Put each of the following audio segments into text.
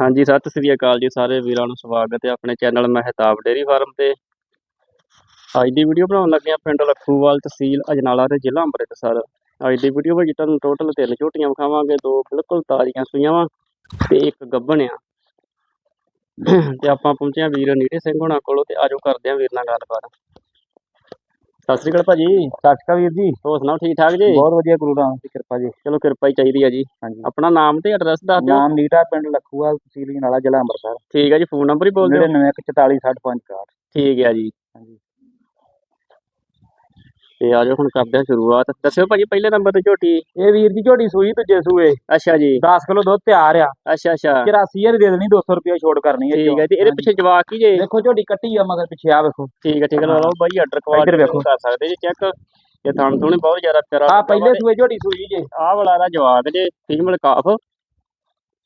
ਹਾਂਜੀ, ਸਤਿ ਸ੍ਰੀ ਅਕਾਲ ਜੀ ਸਾਰੇ ਵੀਰਾਂ ਨੂੰ ਸਵਾਗਤ ਹੈ ਆਪਣੇ ਚੈਨਲ ਮਹਿਤਾਬ ਡੇਅਰੀ ਫਾਰਮ ਤੇ। ਅੱਜ ਦੀ ਵੀਡੀਓ ਬਣਾਉਣ ਲੱਗੇ ਆ ਪਿੰਡ ਲੱਖੂਵਾਲ ਤਹਿਸੀਲ ਅਜਨਾਲਾ ਤੇ ਜ਼ਿਲ੍ਹਾ ਅੰਮ੍ਰਿਤਸਰ। ਅੱਜ ਦੀ ਵੀਡੀਓ ਵਿੱਚ ਤੁਹਾਨੂੰ ਟੋਟਲ ਤਿੰਨ ਝੋਟੀਆਂ ਵਿਖਾਵਾਂਗੇ, ਦੋ ਬਿਲਕੁਲ ਤਾਜ਼ੀਆਂ ਸੂਈਆਂ ਵਾ ਤੇ ਇੱਕ ਗੱਭਣ ਆ। ਤੇ ਆਪਾਂ ਪਹੁੰਚੇ ਆ ਵੀਰ ਨੀਰੇ ਸਿੰਘ ਹੋਣਾ ਕੋਲੋਂ ਤੇ ਆਜੋ ਕਰਦੇ ਆ ਵੀਰ ਨਾਲ ਗੱਲਬਾਤ। ਸਤਿ ਸ੍ਰੀ ਅਕਾਲ ਭਾਜੀ। ਸਤਿ ਸ਼੍ਰੀ ਅਕਾਲ ਵੀਰ ਜੀ। ਹੋਰ ਸੁਣਾਓ ਠੀਕ ਠਾਕ ਜੀ? ਬਹੁਤ ਵਧੀਆ ਗੁਰੂ ਰਾਮ ਦੀ ਕਿਰਪਾ ਜੀ। ਚਲੋ ਕਿਰਪਾ ਹੀ ਚਾਹੀਦੀ ਆ ਜੀ। ਹਾਂਜੀ। ਆਪਣਾ ਨਾਮ ਤੇ ਐਡਰੈਸ ਦੱਸ ਦਿਓ। ਨਾਮ ਨੀਟਾ ਪਿੰਡ ਲੱਖੂਵਾਲ ਤਹਿਸੀਲ ਜਨਾਲਾ ਜ਼ਿਲ੍ਹਾ ਅੰਮ੍ਰਿਤਸਰ। ਠੀਕ ਹੈ ਜੀ ਫੋਨ ਨੰਬਰ ਹੀ ਬੋਲ ਦਿਓ। 9914460561 ਠੀਕ ਹੈ ਜੀ। ਹਾਂਜੀ। ਤੇ ਆਜੋ ਹੁਣ ਕਰਦੇ ਆ ਸ਼ੁਰੂਆਤ। ਦੱਸਿਓ ਭਾਜੀ ਪਹਿਲੇ ਨੰਬਰ ਤੇ ਝੋਟੀ। ਇਹ ਵੀਰ ਦੀ ਝੋਟੀ ਸੂਈ ਦੂਜੇ ਸੂਏ। ਅੱਛਾ ਜੀ। 10 ਕਿਲੋ ਦੁੱਧ ਤਿਆਰ ਆ। ਅੱਛਾ ਅੱਛਾ। 84000 ਦੇ ਦੇਣੀ 200 ਰੁਪਏ ਛੋੜ ਕਰਨੀ ਹੈ ਠੀਕ ਹੈ ਤੇ ਇਹਦੇ ਪਿੱਛੇ ਜਵਾਕ ਕੀ ਜੇ। ਦੇਖੋ ਝੋਟੀ ਕੱਟੀ ਆ ਮਗਰ ਪਿੱਛੇ ਆ ਵੇਖੋ। ਠੀਕ ਹੈ ਠੀਕ ਹੈ। ਹਾਂ। ਲਓ ਬਾਈ ਆਰਡਰ ਕੁਆਲਿਟੀ ਵੇਖੋ। ਕਰ ਸਕਦੇ ਜੀ ਚੈੱਕ ਇਹ ਥਣ ਥੁਣੇ ਬਹੁਤ ਜ਼ਿਆਦਾ ਪਿਆਰਾ ਆ ਪਹਿਲੇ ਸੂਏ ਝੋਟੀ ਸੂਈ ਜੇ। ਆਹ ਵਾਲਾ ਦਾ ਜਵਾਕ ਜੇ ਫੀਮੇਲ ਕਾਫ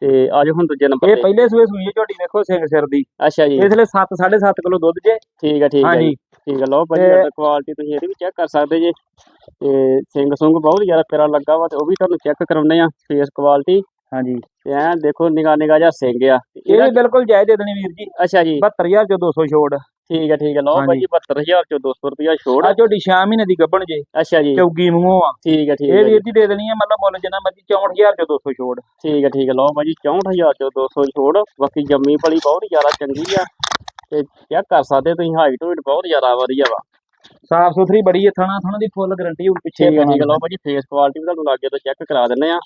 ਤੇ ਆਜੋ ਹੁਣ ਦੂਜੇ ਨੰਬਰ ਇਹ ਪਹਿਲੇ ਸੂਏ ਸੂਈ ਹੈ ਝੋਟੀ ਵੇਖੋ ਸਿੰਘ ਸਿਰ ਦੀ। ਅੱਛਾ ਜੀ। ਇਸ ਲਈ 7 7.5 ਕਿਲੋ ਦੁੱਧ ਜੇ। ਠੀਕ ਹੈ ਠੀਕ ਹੈ ਜੀ। ਠੀਕ ਹੈ ਲਓ ਭਾਈ ਤੇ- ਆਰਡਰ ਕੁਆਲਿਟੀ ਤੁਸੀਂ ਇਹਦੀ ਵੀ ਚੈੱਕ ਕਰ ਸਕਦੇ ਜੀ। ਤੇ ਸਿੰਘ ਸੁੰਗ ਬਹੁਤ ਜ਼ਿਆਦਾ ਪਿਆਰਾ ਲੱਗਾ ਵਾ ਤੇ ਉਹ ਵੀ ਤੁਹਾਨੂੰ ਚੈੱਕ ਕਰਾਉਂਦੇ ਆ ਫੇਸ ਕੁਆਲਿਟੀ ਹਾਂਜੀ। ਤੇ ਐ ਦੇਖੋ ਨਿਗਾ ਨਿਗਾ ਜਿਹਾ ਸਿੰਘ ਆ। ਤੇ ਇਹ ਇਹਦਾ ਵੀ ਬਿਲਕੁਲ ਜਾਇਜ਼ ਦੇ ਦੇਣੀ ਵੀਰ ਜੀ। ਅੱਛਾ ਜੀ। 72000 ਚੋਂ 200 ਛੋੜ। ਠੀਕ ਹੈ ਠੀਕ ਹੈ ਲਓ ਭਾਈ ਹਾਂਜੀ। ਜੀ 72000 ਚੋਂ 200 ਰੁਪਿਆ ਛੋੜ। ਆ ਝੋਟੀ 6 ਮਹੀਨੇ ਦੀ ਗੱਭਣ ਜੇ। ਅੱਛਾ ਜੀ। ਚੌਗੀ ਮੂੰਹੋਂ ਆ। ਠੀਕ ਹੈ ਠੀਕ ਇਹ ਹੈ ਜੀ, ਵੀਰ ਜੀ ਦੇ ਦੇਣੀ ਹੈ ਮਤਲਬ ਮੁੱਲ ਜਿੰਨਾ ਮਰਜ਼ੀ 64000 ਚੋਂ 200 ਛੋੜ। ਠੀਕ ਹੈ ਠੀਕ ਹੈ ਲਓ ਭਾਈ ਜੀ 64000 ਚੋਂ 200 ਛੋੜ। ਬਾਕੀ ਜੰਮੀ ਪਲੀ ਬਹੁਤ ਜ਼ਿਆਦਾ ਚੰਗੀ ਆ। ਤੇ ਚੈੱਕ ਕਰ ਸਕਦੇ ਤੁਸੀਂ ਹਾਈਟ ਹੂਟ ਬਹੁਤ ਜ਼ਿਆਦਾ ਵਧੀਆ ਵਾ। ਸਾਫ਼ ਸੁਥਰੀ ਬੜੀ ਹੈ ਥਣਾ ਥਣਾ ਦੀ ਫੁੱਲ ਗਾਰੰਟੀ ਹੁਣ ਪਿੱਛੇ ਹੈ ਲਓ ਭਾਈ ਜੀ ਫੇਸ ਕੁਆਲਿਟੀ ਵੀ ਤੁਹਾਨੂੰ ਲਾਗੇ ਤੋਂ ਚੈੱਕ ਕਰਾ ਦਿੰਨੇ ਆ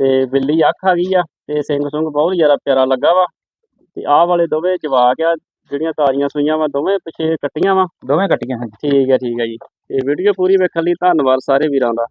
ਤੇ ਬਿੱਲੀ ਅੱਖ ਆ ਗਈ ਆ ਤੇ ਸਿੰਘ ਸੁੰਗ ਬਹੁਤ ਜ਼ਿਆਦਾ ਪਿਆਰਾ ਲੱਗਾ ਵਾ। ਤੇ ਆਹ ਵਾਲੇ ਦੋਵੇਂ ਜਵਾਕ ਆ ਜਿਹੜੀਆਂ ਤਾਜ਼ੀਆਂ ਸੂਈਆਂ ਵਾ ਦੋਵੇਂ ਪਿੱਛੇ ਕੱਟੀਆਂ ਵਾ। ਦੋਵੇਂ ਕੱਟੀਆਂ ਹਾਂਜੀ। ਠੀਕ ਹੈ ਠੀਕ ਹੈ ਜੀ। ਤੇ ਵੀਡੀਓ ਪੂਰੀ ਵੇਖਣ ਲਈ ਧੰਨਵਾਦ ਸਾਰੇ ਵੀਰਾਂ ਦਾ।